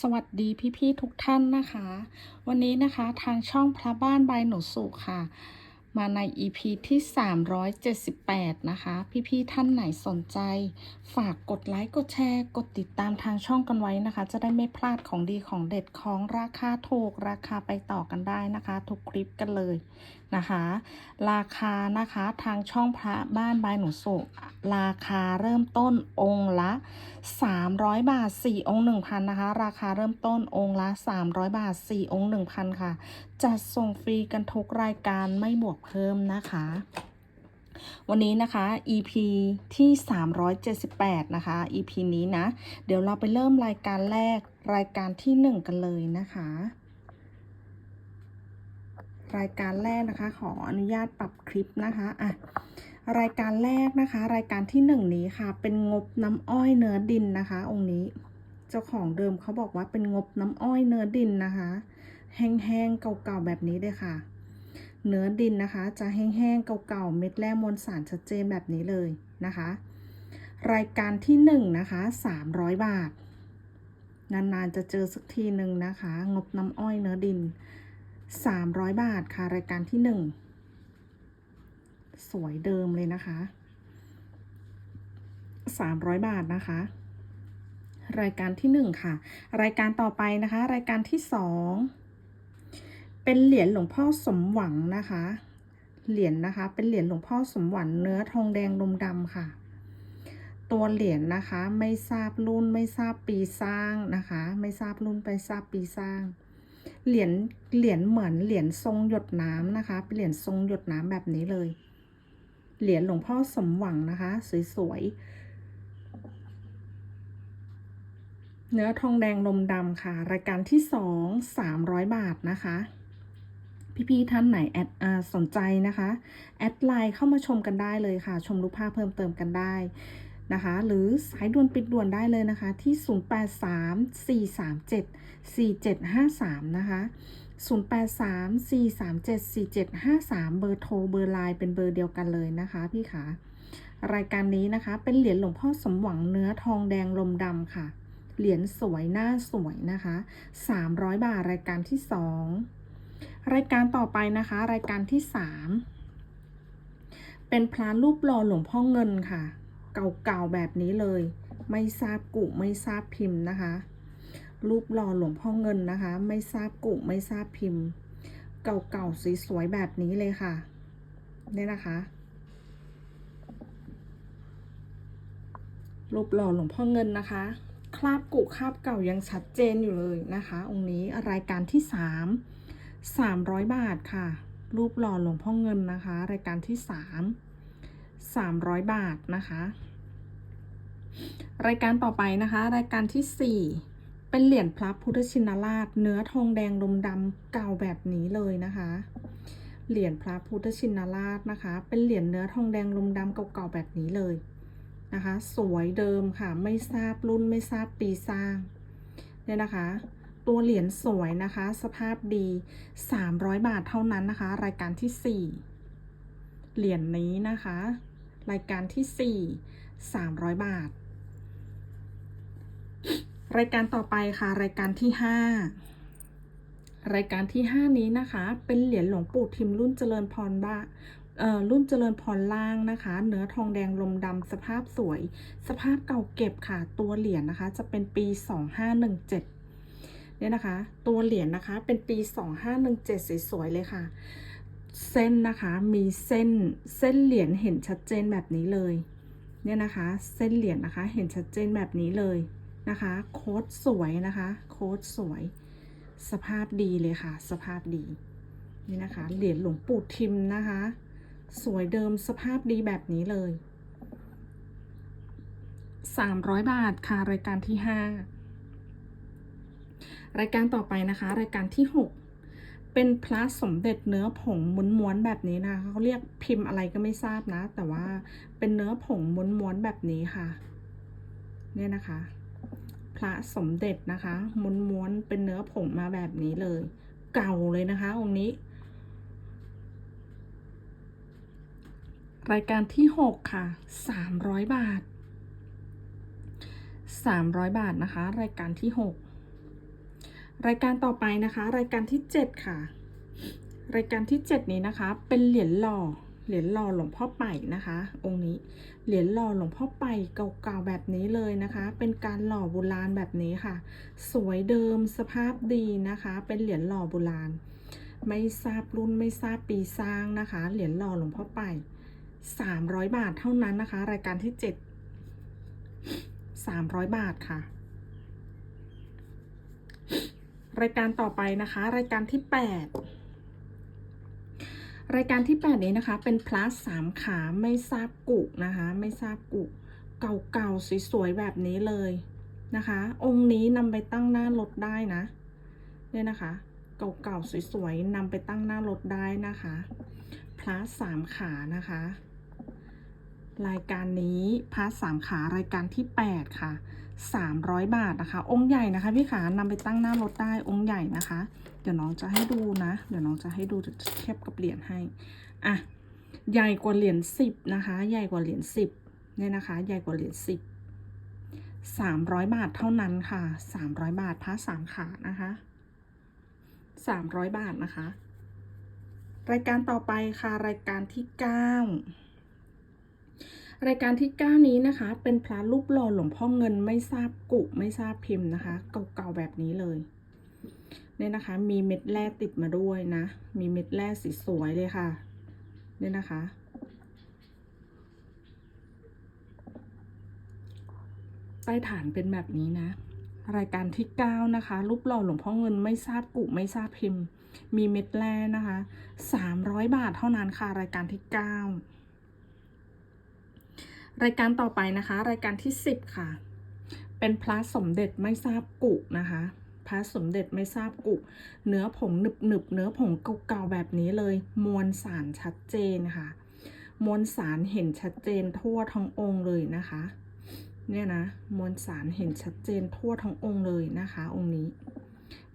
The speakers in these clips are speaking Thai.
สวัสดีพี่ๆทุกท่านนะคะ วันนี้นะคะทางช่องพระบ้านบายหนูสุค่ะ มาใน EP ที่ 378 นะคะ พี่ๆท่านไหนสนใจ ฝากกดไลค์กดแชร์ กดติดตามทางช่องกันไว้นะคะ จะได้ไม่พลาดของดีของเด็ดของราคาถูกราคาไปต่อกันได้นะคะ ทุกคลิปกันเลย นะคะ ราคานะคะทางช่องพระบ้านบายหนูสุราคาเริ่มต้นองค์ละ 300 บาท 4 องค์ 1,000 นะคะ ราคาเริ่มต้นองค์ละ 300 บาท 4 องค์ 1,000 ค่ะ จัดส่งฟรีกันทุกรายการไม่บวกเพิ่มนะคะวันนี้นะคะ EP ที่ 378 นะคะ EP นี้นะ เดี๋ยวเราไปเริ่มรายการแรกรายการที่ 1 กันเลยนะคะ รายการแรกนะคะ ขออนุญาตปรับคลิปนะคะอะรายการแรกนะคะ รายการที่หนึ่งนี้ค่ะ เป็นงบน้ำอ้อยเนื้อดินนะคะ องค์นี้ เจ้าของเดิมเขาบอกว่าเป็นงบน้ำอ้อยเนื้อดินนะคะ แห้งๆเก่าๆแบบนี้เลยค่ะ เนื้อดินนะคะ จะแห้งๆเก่าๆเม็ดแร่มวลสารชัดเจนแบบนี้เลยนะคะ รายการที่หนึ่งนะคะ300บาทนานๆจะเจอสักทีหนึ่งนะคะ งบน้ำอ้อยเนื้อดิน 300 บาทค่ะ รายการที่หนึ่งสวยเดิมเลยนะคะ 300 บาทนะคะ รายการที่ 1 ค่ะ รายการต่อไปนะคะ รายการที่ 2 เป็นเหรียญหลวงพ่อสมหวังนะคะ เหรียญนะคะ เป็นเหรียญหลวงพ่อสมหวังเนื้อทองแดงนมดำค่ะ ตัวเหรียญนะคะ ไม่ทราบรุ่นไม่ทราบปีสร้างนะคะ ไม่ทราบรุ่นไม่ทราบปีสร้าง เหรียญเหรียญเหมือนเหรียญทรงหยดน้ำนะคะ เป็นเหรียญทรงหยดน้ำแบบนี้เลย เหรียญหลวงพ่อสมหวังนะคะ สวยๆ เนื้อทองแดงลมดำค่ะ รายการที่สองสามร้อยบาทนะคะ พี่ๆท่านไหนแอดอสนใจนะคะ แอดไลน์เข้ามาชมกันได้เลยค่ะ ชมรูปภาพเพิ่มเติมกันได้นะคะ หรือสายด่วนปิดด่วนได้เลยนะคะที่ 4753 นะคะ 0834374753 เบอร์โทร เบอร์ไลน์เป็นเบอร์เดียวกันเลยนะคะพี่คะรายการนี้นะคะ เป็นเหรียญหลวงพ่อสมหวังเนื้อทองแดงลมดำค่ะ เหรียญสวยหน้าสวยนะคะ 300 บาท รายการที่ 2 รายการต่อไปนะคะ รายการที่ 3 เป็นพระรูปหล่อหลวงพ่อเงินค่ะ เก่าๆแบบนี้เลย ไม่ทราบกุไม่ทราบพิมพ์นะคะ รูปหล่อหลวงพ่อเงินนะคะ ไม่ทราบกุไม่ทราบพิมพ์ เก่าๆสวยๆแบบนี้เลยค่ะ เนี่ยนะคะ รูปหล่อหลวงพ่อเงินนะคะ คราบกุคราบเก่ายังชัดเจนอยู่เลยนะคะ องค์นี้รายการที่สามสามร้อยบาทค่ะ รูปหล่อหลวงพ่อเงินนะคะ รายการที่สามสามร้อยบาทนะคะ รายการต่อไปนะคะ รายการที่สี่ เป็นเหรียญพระพุทธชินราช เนื้อทองแดงลมดำเก่าแบบนี้เลยนะคะ เหรียญพระพุทธชินราชนะคะ เป็นเหรียญเนื้อทองแดงลมดำเก่าๆแบบนี้เลยนะคะ สวยเดิมค่ะ ไม่ทราบรุ่นไม่ทราบปีสร้างเนี่ยนะคะ ตัวเหรียญสวยนะคะ สภาพดี 300 บาทเท่านั้นนะคะ รายการที่ 4 เหรียญนี้นะคะ รายการที่ 4 300 บาท รายการต่อไปค่ะ รายการที่ 5 รายการที่ 5 นี้นะคะ เป็นเหรียญหลวงปู่ทิมรุ่นเจริญพรบ้ารุ่นเจริญพรล่างนะคะ เนื้อทองแดงลมดำสภาพสวย สภาพเก่าเก็บค่ะ ตัวเหรียญนะคะ จะเป็นปี 2517เนี่ยนะคะ ตัวเหรียญนะคะ เป็นปี 2517 สวยๆเลยค่ะ เส้นนะคะ มีเส้น เส้นเหรียญเห็นชัดเจนแบบนี้เลย เนี่ยนะคะ เส้นเหรียญนะคะ เห็นชัดเจนแบบนี้เลย นะคะ โค้ดสวยนะคะ โค้ดสวย สภาพดีเลยค่ะ สภาพดี นี่นะคะ เหรียญหลวงปู่ทิมนะคะ สวยเดิมสภาพดีแบบนี้เลย 300 บาทค่ะ รายการที่ 5 รายการต่อไปนะคะ รายการที่ 6เป็นพระสมเด็จเนื้อผงม้วนๆแบบนี้นะคะเขาเรียกพิมพ์อะไรก็ไม่ทราบนะ แต่ว่าเป็นเนื้อผงม้วนๆแบบนี้ค่ะ เนี่ยนะคะ พระสมเด็จนะคะม้วนๆเป็นเนื้อผงมาแบบนี้เลย เก่าเลยนะคะ องค์นี้ รายการที่ 6 ค่ะ 300 บาท 300 บาทนะคะ รายการที่ 6 รายการต่อไปนะคะ รายการที่เจ็ดค่ะ รายการที่เจ็ดนี้นะคะ เป็นเหรียญหล่อ เหรียญหล่อหลวงพ่อไป่นะคะ องค์นี้ เหรียญหล่อหลวงพ่อไป่เก่าๆแบบนี้เลยนะคะ เป็นการหล่อโบราณแบบนี้ค่ะ สวยเดิมสภาพดีนะคะ เป็นเหรียญหล่อโบราณ ไม่ทราบรุ่นไม่ทราบปีสร้างนะคะ เหรียญหล่อหลวงพ่อไป่สามร้อยบาทเท่านั้นนะคะ รายการที่เจ็ดสามร้อยบาทค่ะ รายการต่อไปนะคะ รายการที่แปด รายการที่แปดนี้นะคะ เป็นพลัสสามขาไม่ทราบกุนะคะ ไม่ทราบกุเก่าๆสวยๆแบบนี้เลยนะคะ องค์นี้นำไปตั้งหน้ารถได้นะเนี่ยนะคะ เก่าๆสวยๆนำไปตั้งหน้ารถได้นะคะพลัสสามขานะคะ รายการนี้พาร์ทสามขารายการที่แปดค่ะสามร้อยบาทนะคะ องค์ใหญ่นะคะพี่ขานำไปตั้งหน้ารถได้องค์ใหญ่นะคะ เดี๋ยวน้องจะให้ดูนะ เดี๋ยวน้องจะให้ดูจะเทียบกับเหรียญให้ อะ ใหญ่กว่าเหรียญสิบนะคะ ใหญ่กว่าเหรียญสิบเนี่ยนะคะ ใหญ่กว่าเหรียญสิบสามร้อยบาทเท่านั้นค่ะสามร้อยบาทพร์ทสามขานะคะสามร้อยบาทนะคะ รายการต่อไปค่ะ รายการที่เก้ารายการที่ 9 นี้นะคะ เป็นพระรูปหล่อหลวงพ่อเงินไม่ทราบกุไม่ทราบพิมพ์นะคะ เก่าๆแบบนี้เลย เนี่ยนะคะ มีเม็ดแร่ติดมาด้วยนะ มีเม็ดแร่สีสวยเลยค่ะ เนี่ยนะคะ ใต้ฐานเป็นแบบนี้นะ รายการที่ 9 นะคะ รูปหล่อหลวงพ่อเงินไม่ทราบกุไม่ทราบพิมพ์ มีเม็ดแร่นะคะ 300 บาทเท่านั้นค่ะ รายการที่ 9 รายการต่อไปนะคะ รายการที่ 10 ค่ะ เป็นพระสมเด็จไม่ทราบกุนะคะ พระสมเด็จไม่ทราบกุก เนื้อผงหนึบหนึบๆเนื้อผงเก่าๆแบบนี้เลย มวลสารชัดเจนค่ะ มวลสารเห็นชัดเจนทั่วทั้งองค์เลยนะคะ เนี่ยนะ มวลสารเห็นชัดเจนทั่วทั้งองค์เลยนะคะ องค์นี้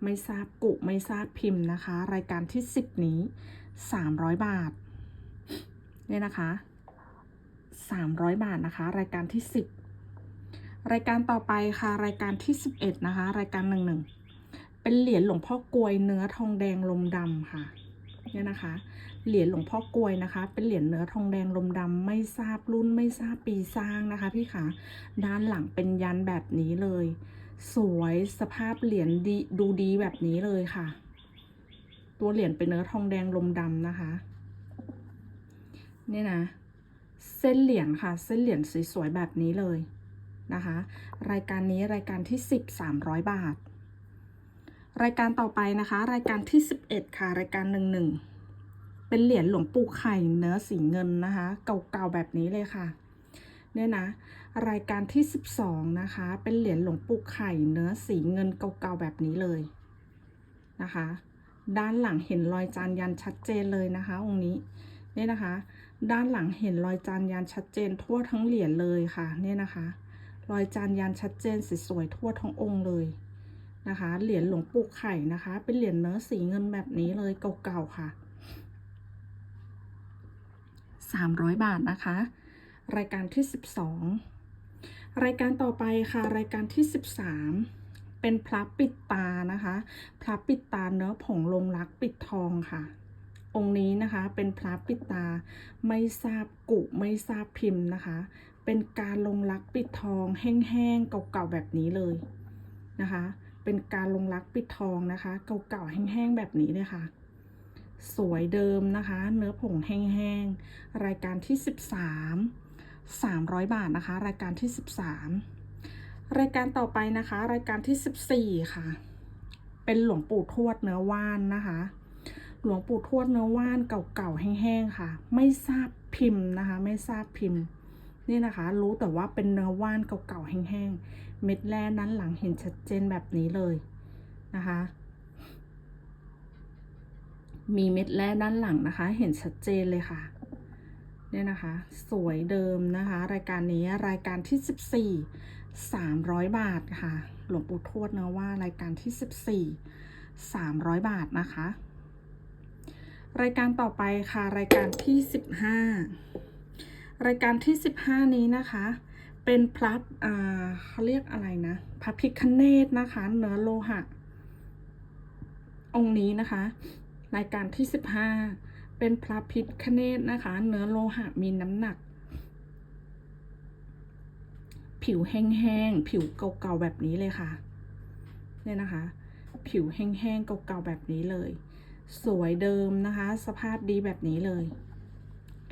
ไม่ทราบกุไม่ทราบพิมพ์นะคะ รายการที่ 10 นี้ 300 บาท เนี่ยนะคะ 300 บาทนะคะ รายการที่ 10รายการต่อไปค่ะ รายการที่ 11 นะคะ รายการหนึ่งหนึ่ง เป็นเหรียญหลวงพ่อกลวยเนื้อทองแดงลมดำค่ะ เนี่ยนะคะ เหรียญหลวงพ่อกลวยนะคะ เป็นเหรียญเนื้อทองแดงลมดำไม่ทราบรุ่นไม่ทราบปีสร้างนะคะพี่ขาด้านหลังเป็นยันแบบนี้เลย สวยสภาพเหรียญดีดูดีแบบนี้เลยค่ะ ตัวเหรียญเป็นเนื้อทองแดงลมดำนะคะ เนี่ยนะ เส้นเหรียญค่ะ เส้นเหรียญสวยๆแบบนี้เลยนะคะ รายการนี้รายการที่ 10 300 บาท รายการต่อไปนะคะ รายการที่ 11 ค่ะ รายการ 11 เป็นเหรียญหลวงปู่ไข่เนื้อสีเงินนะคะ เก่าๆแบบนี้เลยค่ะ เนี่ยนะ รายการที่ 12 นะคะ เป็นเหรียญหลวงปู่ไข่เนื้อสีเงินเก่าๆแบบนี้เลยนะคะ ด้านหลังเห็นรอยจานยันชัดเจนเลยนะคะ องค์นี้ เนี่ยนะคะ ด้านหลังเห็นรอยจานยันชัดเจนทั่วทั้งเหรียญเลยค่ะ เนี่ยนะคะ รอยจานยันชัดเจนสวยๆทั่วทั้งองค์เลย นะคะ เหรียญหลวงปู่ไข่นะคะ เป็นเหรียญเนื้อสีเงินแบบนี้เลยเก่าๆค่ะ 300 บาทนะคะ รายการที่ 12 รายการต่อไปค่ะ รายการที่ 13 เป็นพระปิดตานะคะ พระปิดตาเนื้อผงลงรักปิดทองค่ะ องค์นี้นะคะเป็นพระปิดตาไม่ทราบกุไม่ทราบพิมพ์นะคะ เป็นการลงรักปิดทองแห้งๆเก่าๆแบบนี้เลยนะคะ เป็นการลงรักปิดทองนะคะ เก่าๆแห้งๆแบบนี้เลยค่ะ สวยเดิมนะคะ เนื้อผงแห้งๆรายการที่ 13 300 บาทนะคะ รายการที่ 13 รายการต่อไปนะคะ รายการที่ 14 ค่ะ เป็นหลวงปู่ทวดเนื้อว่านนะคะ หลวงปู่ทวดเนื้อว่านเก่าๆแห้งๆค่ะ ไม่ทราบพิมพ์นะคะ ไม่ทราบพิมพ์นี่นะคะ รู้แต่ว่าเป็นเนื้อว่านเก่าๆแห้งๆ เม็ดแร่นั้นหลังเห็นชัดเจนแบบนี้เลยนะคะ มีเม็ดแร่ด้านหลังนะคะ เห็นชัดเจนเลยค่ะเนี่ยนะคะ สวยเดิมนะคะ รายการนี้รายการที่ 14 300 บาทค่ะ หลวงปู่ทวดเนื้อว่ารายการที่ 14 300 บาทนะคะ รายการต่อไปค่ะ รายการที่ 15 รายการที่ 15 นี้นะคะ เป็นพระอ่าเขาเรียกอะไรนะพระพิคเนตนะคะ เนื้อโลหะ องค์นี้นะคะ รายการที่สิบห้าเป็นพระพิคเนตนะคะ เนื้อโลหะมีน้ำหนัก ผิวแห้งๆผิวเก่าๆแบบนี้เลยค่ะเนี่ยนะคะ ผิวแห้งๆเก่าๆแบบนี้เลย สวยเดิมนะคะ สภาพดีแบบนี้เลย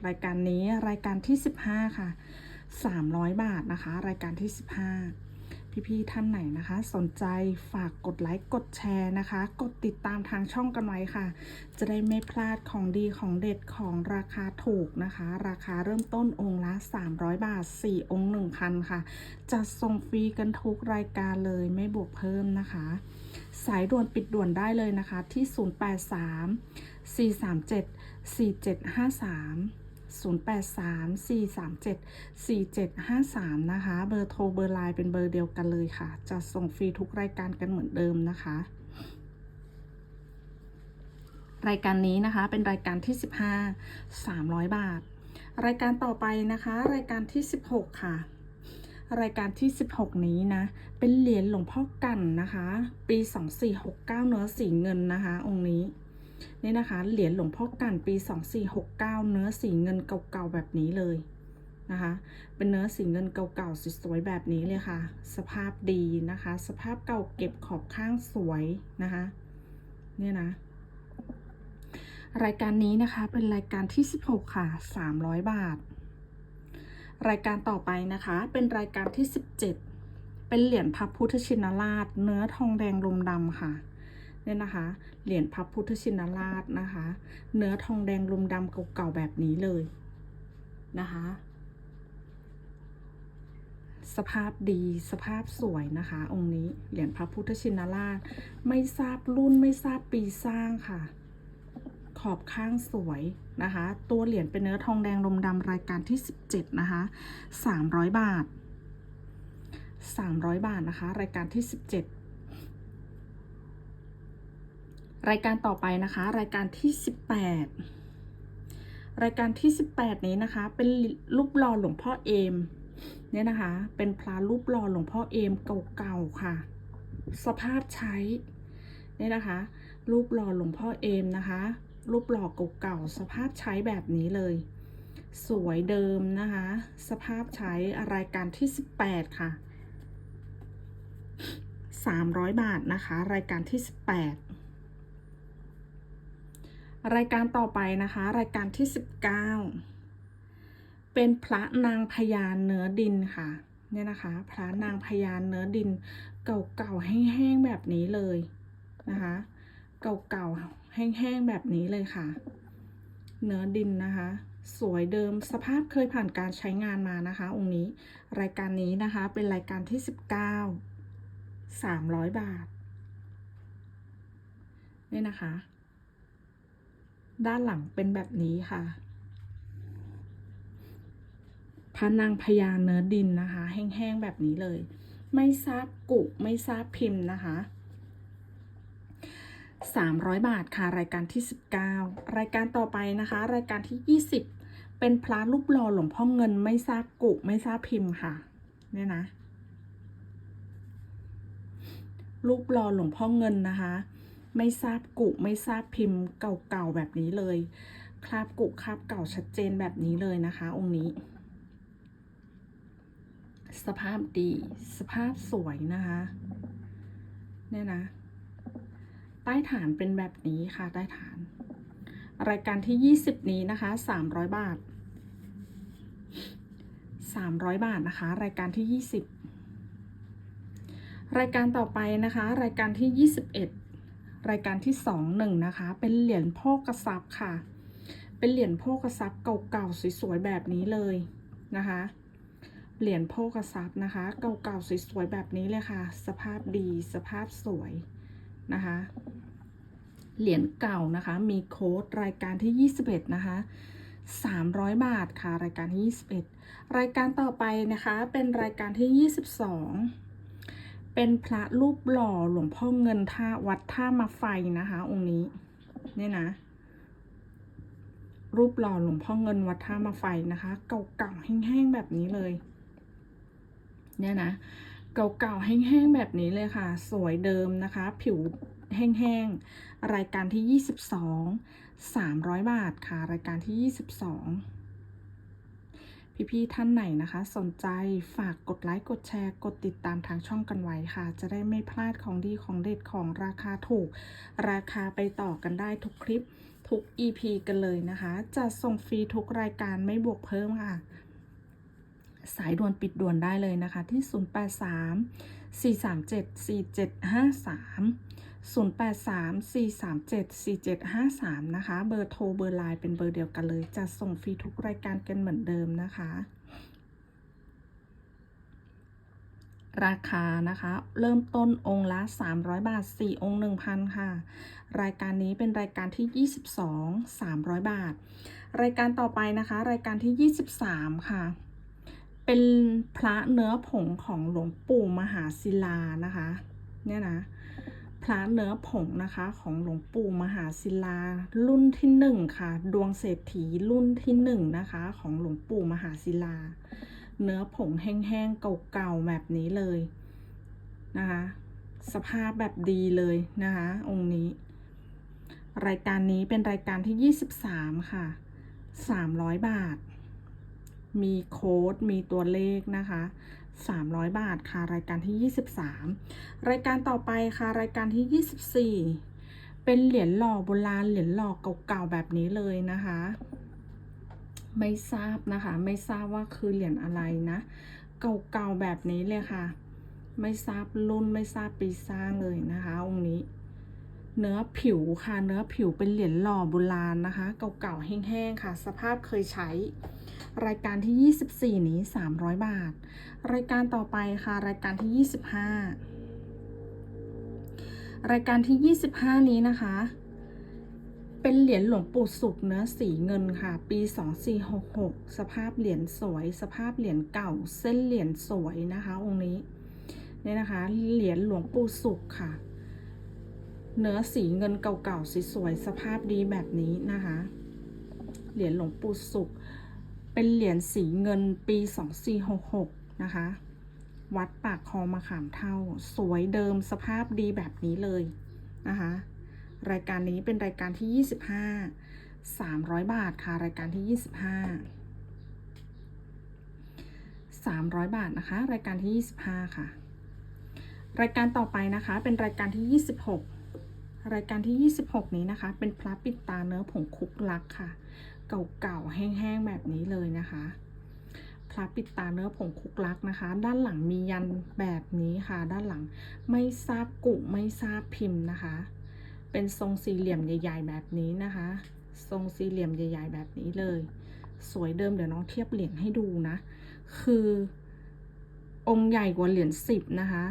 รายการนี้รายการที่15ค่ะ 300 บาทนะคะ รายการที่ 15 พี่ๆท่านไหนนะคะ สนใจฝากกดไลค์กดแชร์นะคะ กดติดตามทางช่องกันไว้ค่ะ จะได้ไม่พลาดของดีของเด็ดของราคาถูกนะคะ ราคาเริ่มต้นองค์ละ 300 บาท 4 องค์1,000ค่ะจะส่งฟรีกันทุกรายการเลยไม่บวกเพิ่มนะคะสายด่วนปิดด่วนได้เลยนะคะที่ 083 437 4753 083 437 4753 นะคะ เบอร์โทรเบอร์ไลน์เป็นเบอร์เดียวกันเลยค่ะ จะส่งฟรีทุกรายการกันเหมือนเดิมนะคะ รายการนี้นะคะเป็นรายการที่ 15 300 บาท รายการต่อไปนะคะ รายการที่ 16 ค่ะรายการที่ 16 นี้นะ เป็นเหรียญหลวงพ่อกันนะคะ ปี 2469 เนื้อสีเงินนะคะ องค์นี้ นี่นะคะ เหรียญหลวงพ่อกันปี 2469 เนื้อสีเงินเก่าๆแบบนี้เลยนะคะ เป็นเนื้อสีเงินเก่าๆสวยๆแบบนี้เลยค่ะ สภาพดีนะคะ สภาพเก่าเก็บขอบข้างสวยนะคะเนี่ยนะ รายการนี้นะคะเป็นรายการที่ 16 ค่ะ 300 บาท รายการต่อไปนะคะ เป็นรายการที่ 17 เป็นเหรียญพระพุทธชินราช เนื้อทองแดงลมดำค่ะ เนี่ยนะคะ เหรียญพระพุทธชินราชนะคะ เนื้อทองแดงลมดำเก่าๆแบบนี้เลยนะคะ สภาพดีสภาพสวยนะคะ องค์นี้เหรียญพระพุทธชินราช ไม่ทราบรุ่นไม่ทราบปีสร้างค่ะ ขอบข้างสวยนะคะ ตัวเหรียญเป็นเนื้อทองแดงลมดำรายการที่ 17 นะคะ 300 บาท 300 บาทนะคะ รายการที่ 17 รายการต่อไปนะคะ รายการที่ 18 รายการที่ 18 นี้นะคะ เป็นรูปหล่อหลวงพ่อเอมเนี่ยนะคะ เป็นพระรูปหล่อหลวงพ่อเอมเก่าๆค่ะ สภาพใช้เนี่ยนะคะ รูปหล่อหลวงพ่อเอมนะคะ รูปหล่อเก่าๆสภาพใช้แบบนี้เลย สวยเดิมนะคะ สภาพใช้รายการที่ 18 ค่ะ 300 บาทนะคะ รายการที่ 18 รายการต่อไปนะคะ รายการที่ 19 เป็นพระนางพญาเนื้อดินค่ะเนี่ยนะคะ พระนางพญาเนื้อดิน เก่าๆแห้งๆแบบนี้เลยนะคะ เก่าๆแห้งๆแบบนี้เลยค่ะ เนื้อดินนะคะ สวยเดิมสภาพเคยผ่านการใช้งานมานะคะ องค์นี้ รายการนี้นะคะ เป็นรายการที่ 19 300 บาทนี่นะคะ ด้านหลังเป็นแบบนี้ค่ะพระนางพญาเนื้อดินนะคะ แห้งๆแบบนี้เลย ไม่ทราบกุไม่ทราบพิมพ์นะคะ 300 บาทค่ะ รายการที่ 19 รายการต่อไปนะคะ รายการที่ 20 เป็นพระรูปหล่อหลวงพ่อเงิน ไม่ทราบกุไม่ทราบพิมพ์ค่ะ เนี่ยนะรูปหล่อหลวงพ่อเงินนะคะ ไม่ทราบกุไม่ทราบพิมพ์เก่าๆแบบนี้เลย คราบกุคราบเก่าชัดเจนแบบนี้เลยนะคะ องค์นี้ สภาพดี สภาพสวยนะคะ เนี่ยนะ ใต้ฐานเป็นแบบนี้ค่ะ ใต้ฐาน รายการที่ 20 นี้นะคะ 300 บาท 300 บาทนะคะ รายการที่ 20 รายการต่อไปนะคะ รายการที่ 21 รายการที่21นะคะ เป็นเหรียญโพกกระซับค่ะ เป็นเหรียญโพกกระซับเก่าๆสวยๆแบบนี้เลยนะคะ เหรียญโพกกระซับนะคะ เก่าๆสวยๆแบบนี้เลยค่ะ สภาพดีสภาพสวยนะคะ เหรียญเก่านะคะ มีโค้ดรายการที่ 21 นะคะ300 บาทค่ะ รายการที่ 21 รายการต่อไปนะคะ เป็นรายการที่ 22 เป็นพระรูปหล่อหลวงพ่อเงินท่าวัดท่ามาไฟนะคะ องค์นี้ เนี่ยนะ รูปหล่อหลวงพ่อเงินวัดท่ามาไฟนะคะ เก่าๆแห้งๆแบบนี้เลย เนี่ยนะเก่าๆแห้งๆแบบนี้เลยค่ะ สวยเดิมนะคะ ผิวแห้งๆรายการที่ 22 300 บาทค่ะ รายการที่ 22 พี่ๆท่านไหนนะคะ สนใจฝากกดไลค์กดแชร์ กดติดตามทางช่องกันไว้ค่ะ จะได้ไม่พลาดของดีของเด็ดของราคาถูก ราคาไปต่อกันได้ทุกคลิปทุก EP กันเลยนะคะ จะส่งฟรีทุกรายการไม่บวกเพิ่มค่ะ สายด่วนปิดด่วนได้เลยนะคะที่ 083 437 4753 083 437 4753 นะคะ เบอร์โทรเบอร์ไลน์เป็นเบอร์เดียวกันเลย จะส่งฟรีทุกรายการกันเหมือนเดิมนะคะ ราคานะคะ เริ่มต้นองค์ละ 300 บาท 4 องค์ 1,000 ค่ะ รายการนี้เป็นรายการที่ 22 300 บาท รายการต่อไปนะคะ รายการที่ 23 ค่ะ เป็นพระเนื้อผงของหลวงปู่มหาศิลานะคะ เนี่ยนะ พระเนื้อผงนะคะ ของหลวงปู่มหาศิลา รุ่นที่หนึ่งค่ะ ดวงเศรษฐีรุ่นที่หนึ่งนะคะ ของหลวงปู่มหาศิลา เนื้อผงแห้งๆเก่าๆแบบนี้เลยนะคะ สภาพแบบดีเลยนะคะ องค์นี้ รายการนี้เป็นรายการที่ 23 ค่ะ 300 บาท มีโค้ดมีตัวเลขนะคะ 300 บาทค่ะ รายการที่ 23 รายการต่อไปค่ะ รายการที่ 24 เป็นเหรียญหล่อโบราณ เหรียญหล่อเก่าๆแบบนี้เลยนะคะ ไม่ทราบนะคะ ไม่ทราบว่าคือเหรียญอะไรนะ เก่าๆแบบนี้เลยค่ะ ไม่ทราบรุ่นไม่ทราบปีสร้างเลยนะคะ องค์นี้ เนื้อผิวค่ะ เนื้อผิวเป็นเหรียญหล่อโบราณนะคะ เก่าๆแห้งๆค่ะ สภาพเคยใช้ รายการที่ 24 นี้ 300 บาท รายการต่อไปค่ะ รายการที่ 25 รายการที่ 25 นี้นะคะ เป็นเหรียญหลวงปู่สุขเนื้อสีเงินค่ะ ปี 2466 สภาพเหรียญสวย สภาพเหรียญเก่า เส้นเหรียญสวยนะคะ องค์นี้เนี่ยนะคะ เหรียญหลวงปู่สุขค่ะ เนื้อสีเงินเก่าๆสวยๆสภาพดีแบบนี้นะคะ เหรียญหลวงปู่สุข เป็นเหรียญสีเงินปี 2466 นะคะ วัดปากคลองมะขามเท่า สวยเดิมสภาพดีแบบนี้เลยนะคะ รายการนี้เป็นรายการที่ 25 300 บาทค่ะ รายการที่ 25 300 บาทนะคะ รายการที่ 25 ค่ะ รายการต่อไปนะคะ เป็นรายการที่ 26 รายการที่ 26 นี้นะคะ เป็นพระปิดตาเนื้อผงคุกลักค่ะ เก่าๆแห้งๆแบบนี้เลยนะคะพระปิดตาเนื้อผงคุกลักนะคะ ด้านหลังมียันแบบนี้ค่ะ ด้านหลังไม่ทราบกุไม่ทราบพิมพ์นะคะ เป็นทรงสี่เหลี่ยมใหญ่ ๆ แบบนี้นะคะ ทรงสี่เหลี่ยมใหญ่ ๆ แบบนี้เลย สวยเดิมเดี๋ยวน้องเทียบเหรียญให้ดูนะ คือ องค์ใหญ่กว่าเหรียญสิบนะคะ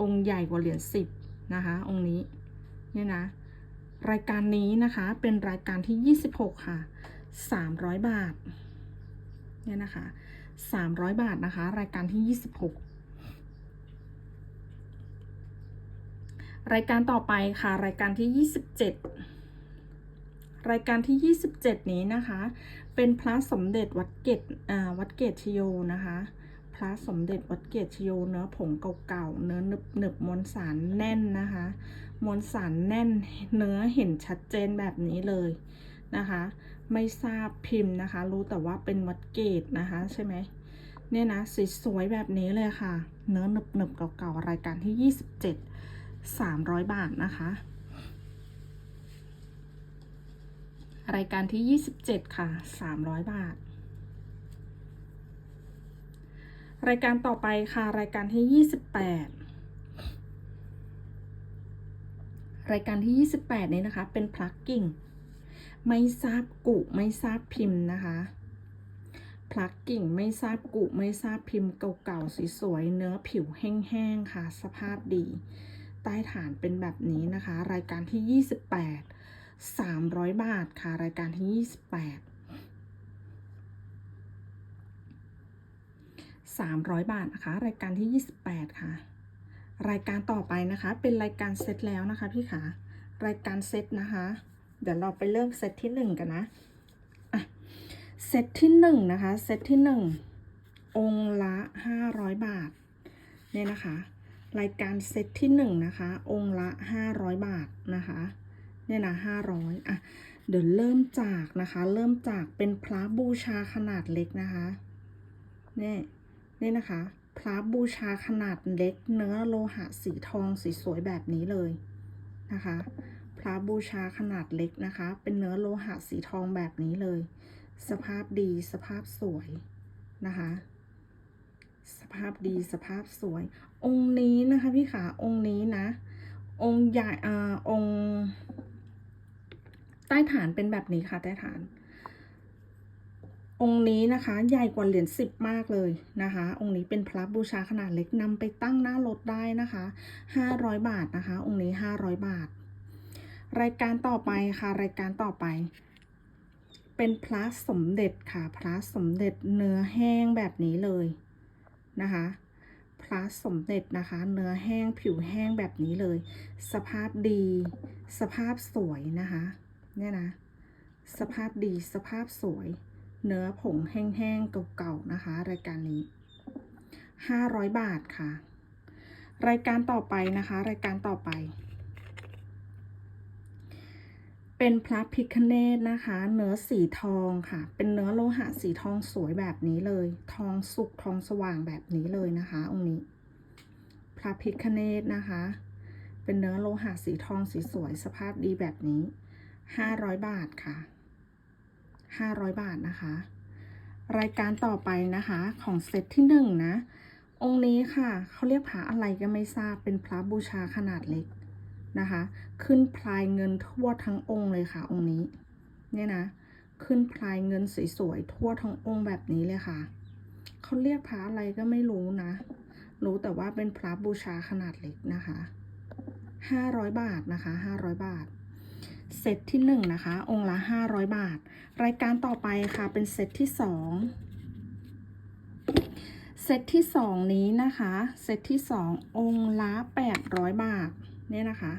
องค์ใหญ่กว่าเหรียญสิบนะคะ องค์นี้เนี่ยนะ รายการนี้นะคะเป็นรายการที่ 26 ค่ะ 300 บาท เนี่ยนะคะ 300 บาทนะคะ รายการที่ 26 รายการต่อไปค่ะ รายการที่ 27 รายการที่ 27 นี้นะคะ เป็นพระสมเด็จวัดเกตวัดเกตชโยนะคะพระสมเด็จวัดเกตชโยเนื้อผงเก่าๆ เนื้อหนึบหนึบมวลสารแน่นนะคะ มวลสารแน่นเนื้อเห็นชัดเจนแบบนี้เลย นะคะ ไม่ทราบพิมพ์นะคะ รู้แต่ว่าเป็นวัดเกตนะคะใช่ไหมเนี่ยนะสวยแบบนี้เลยค่ะ เนื้อหนึบหนึบเก่าๆ รายการที่ 27 300 บาทนะคะ รายการที่ 27 ค่ะ 300 บาท รายการต่อไปค่ะ รายการที่ 28 รายการที่ 28 นี้นะคะ เป็นพลักกิ่ง ไม่ทราบกุไม่ทราบพิมพ์นะคะพลักกิ่งไม่ทราบกุไม่ทราบพิมพ์เก่าๆสวยๆเนื้อผิวแห้งๆค่ะ สภาพดี ใต้ฐานเป็นแบบนี้นะคะ รายการที่ 28 300 บาทค่ะ รายการที่ 28 300 บาทนะคะ รายการที่ 28 ค่ะ รายการต่อไปนะคะ เป็นรายการเซตแล้วนะคะพี่ขารายการเซตนะคะ เดี๋ยวเราไปเริ่มเซตที่หนึ่งกันนะอะเซตที่หนึ่งนะคะ เซตที่หนึ่งองละห้าร้อยบาท เนี่ยนะคะ รายการเซตที่หนึ่งนะคะ องละห้าร้อยบาทนะคะ เนี่ยนะห้าร้อยอะ เดี๋ยวเริ่มจากนะคะ เริ่มจากเป็นพระบูชาขนาดเล็กนะคะ เนี่ยเนี่ยนะคะ พระบูชาขนาดเล็ก เนื้อโลหะสีทองสีสวยแบบนี้เลยนะคะ พระบูชาขนาดเล็กนะคะ เป็นเนื้อโลหะสีทองแบบนี้เลย สภาพดีสภาพสวยนะคะ สภาพดีสภาพสวย องค์นี้นะคะพี่ขาองค์นี้นะ องค์ใหญ่อ่าองค์ใต้ฐานเป็นแบบนี้ค่ะใต้ฐาน องค์นี้นะคะใหญ่กว่าเหรียญสิบมากเลยนะคะ องค์นี้เป็นพระบูชาขนาดเล็กนำไปตั้งหน้ารถได้นะคะห้าร้อยบาทนะคะ องค์นี้ห้าร้อยบาท รายการต่อไปค่ะรายการต่อไป เป็นพระสมเด็จค่ะพระสมเด็จเนื้อแห้งแบบนี้เลยนะคะพระสมเด็จนะคะ เนื้อแห้งผิวแห้งแบบนี้เลย สภาพดี สภาพสวยนะคะเนี่ยนะ สภาพดีสภาพสวย เนื้อผงแห้งๆเก่าๆนะคะ รายการนี้ 500 บาทค่ะ รายการต่อไปนะคะ รายการต่อไป เป็นพระพิคเนตนะคะ เนื้อสีทองค่ะ เป็นเนื้อโลหะสีทองสวยแบบนี้เลย ทองสุกทองสว่างแบบนี้เลยนะคะองค์นี้ พระพิคเนตนะคะ เป็นเนื้อโลหะสีทองสีสวยสภาพดีแบบนี้500บาทค่ะ500บาทนะคะ รายการต่อไปนะคะของเซตที่หนึ่งนะ องค์นี้ค่ะเขาเรียกพระอะไรก็ไม่ทราบเป็นพระบูชาขนาดเล็ก นะคะ ขึ้นพลายเงินทั่วทั้งองค์เลยค่ะ องค์นี้ เนี่ยนะ ขึ้นพลายเงินสวยๆทั่วทั้งองค์แบบนี้เลยค่ะ เขาเรียกพระอะไรก็ไม่รู้นะ รู้แต่ว่าเป็นพระบูชาขนาดเล็กนะคะ500บาทนะคะ500บาทเซตที่หนึ่งนะคะ องค์ละ500บาท รายการต่อไปค่ะเป็นเซตที่สองเซตที่สองนี้นะคะ เซตที่สององค์ละ800บาท เนี่ยนะคะ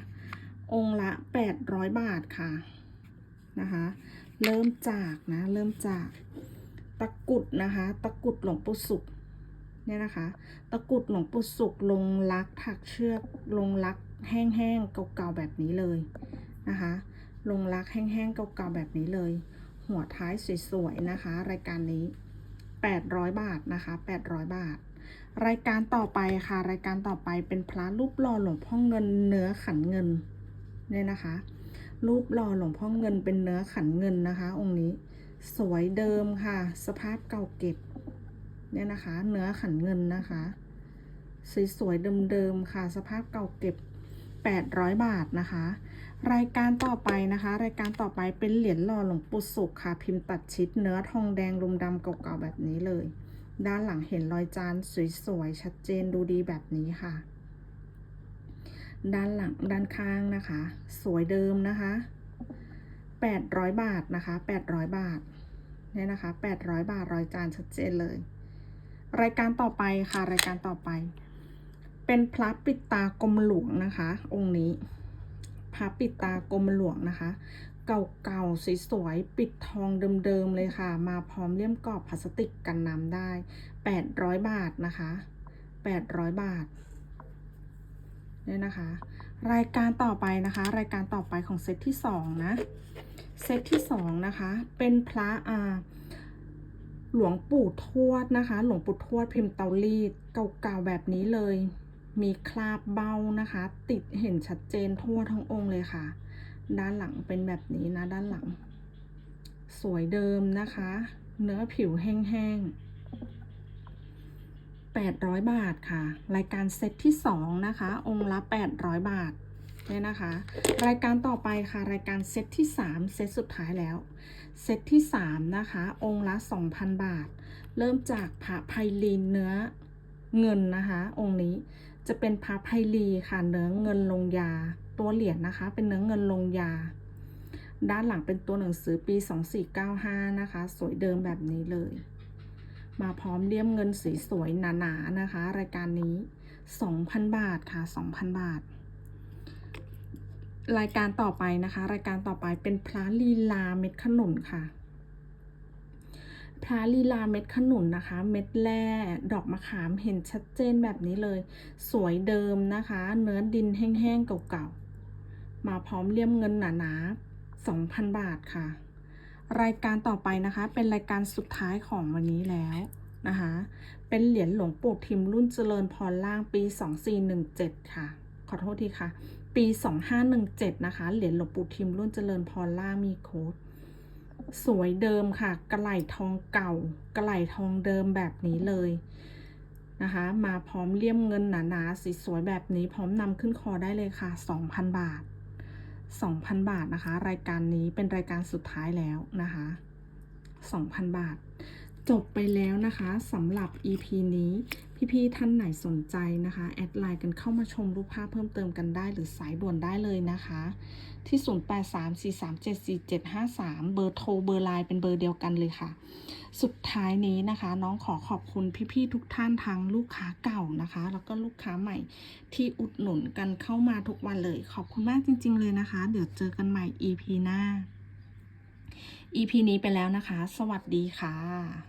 องค์ละ 800 บาทค่ะนะคะ เริ่มจากนะเริ่มจากตะกุดนะคะ ตะกุดหลวงปู่สุขเนี่ยนะคะ ตะกุดหลวงปู่สุขลงลักถักเชือกลงลักแห้งๆเก่าๆแบบนี้เลยนะคะ ลงรักแห้งๆเก่าๆแบบนี้เลย หัวท้ายสวยๆนะคะ รายการนี้ 800 บาทนะคะ 800 บาท รายการต่อไปค่ะ รายการต่อไปเป็นพระรูปหล่อหลวงพ่อเงินเนื้อขันเงินเนี่ยนะคะ รูปหล่อหลวงพ่อเงินเป็นเนื้อขันเงินนะคะ องค์นี้สวยเดิมค่ะ สภาพเก่าเก็บเนี่ยนะคะ เนื้อขันเงินนะคะสวยๆเดิมๆค่ะ สภาพเก่าเก็บ 800 บาทนะคะ รายการต่อไปนะคะ รายการต่อไปเป็นเหรียญหล่อหลวงปู่สุขค่ะ พิมพ์ตัดชิดเนื้อทองแดงลมดำเก่าๆแบบนี้เลย ด้านหลังเห็นรอยจานสวยๆ ชัดเจนดูดีแบบนี้ค่ะ ด้านหลังด้านข้างนะคะ สวยเดิมนะคะ 800 บาทนะคะ800 บาทเนี่ยนะคะ 800 บาทรอยจานชัดเจนเลย รายการต่อไปค่ะ รายการต่อไป เป็นพระปิดตากรมหลวงนะคะ องค์นี้พระปิดตากรมหลวงนะคะ เก่าๆสวยๆปิดทองเดิมๆเลยค่ะ มาพร้อมเลี่ยมกรอบพลาสติกกันน้ำได้ 800 บาทนะคะ800 บาทเนี่ยนะคะ รายการต่อไปนะคะ รายการต่อไปของเซตที่สองนะเซตที่สองนะคะเป็นพระอาหลวงปู่ทวดนะคะ หลวงปู่ทวดพิมพ์เตารีดเก่าๆแบบนี้เลย มีคราบเบานะคะ ติดเห็นชัดเจนทั่วทั้งองค์เลยค่ะ ด้านหลังเป็นแบบนี้นะด้านหลัง สวยเดิมนะคะ เนื้อผิวแห้งๆ 800 บาทค่ะ รายการเซตที่ 2 นะคะ องค์ละ 800 บาทเนี่ยนะคะ รายการต่อไปค่ะ รายการเซตที่ 3 เซตสุดท้ายแล้ว เซตที่ 3 นะคะ องค์ละ 2,000 บาท เริ่มจากพระไพลีนเนื้อเงินนะคะ องค์นี้จะเป็นพระไพลีค่ะเนื้อเงินลงยา ตัวเหรียญนะคะ เป็นเนื้อเงินลงยา ด้านหลังเป็นตัวหนังสือปี 2495 นะคะ สวยเดิมแบบนี้เลย มาพร้อมเลี่ยมเงินสีสวยหนาๆนะคะ รายการนี้ 2,000 บาทค่ะ 2,000 บาท รายการต่อไปนะคะ รายการต่อไปเป็นพระลีลาเม็ดขนุนค่ะพระลีลาเม็ดขนุนนะคะ เม็ดแร่ดอกมะขามเห็นชัดเจนแบบนี้เลย สวยเดิมนะคะ เนื้อดินแห้งๆเก่าๆ มาพร้อมเลี่ยมเงินหนาๆ 2,000 บาทค่ะ รายการต่อไปนะคะ เป็นรายการสุดท้ายของวันนี้แล้วนะคะ เป็นเหรียญหลวงปู่ทิมรุ่นเจริญพรล่างปี 2417 ค่ะ ขอโทษทีค่ะ ปี 2517 นะคะ เหรียญหลวงปู่ทิมรุ่นเจริญพรล่างมีโค้ดสวยเดิมค่ะ กระไหลทองเก่า กระไหลทองเดิมแบบนี้เลยนะคะ มาพร้อมเลี่ยมเงินหนาๆสีสวยแบบนี้พร้อมนำขึ้นคอได้เลยค่ะ 2,000 บาท 2,000 บาทนะคะ รายการนี้เป็นรายการสุดท้ายแล้วนะคะ 2,000 บาท จบไปแล้วนะคะสำหรับ EP นี้พี่ๆท่านไหนสนใจนะคะ แอดไลน์กันเข้ามาชมรูปภาพเพิ่มเติมกันได้หรือสายด่วนได้เลยนะคะ ที่ 0834374753 เบอร์โทรเบอร์ไลน์เป็นเบอร์เดียวกันเลยค่ะ สุดท้ายนี้นะคะ น้องขอขอบคุณพี่ๆทุกท่านทั้งลูกค้าเก่านะคะ แล้วก็ลูกค้าใหม่ที่อุดหนุนกันเข้ามาทุกวันเลย ขอบคุณมากจริง ๆ เลยนะคะ เดี๋ยวเจอกันใหม่ EP หน้า EP นี้ไปแล้วนะคะ สวัสดีค่ะ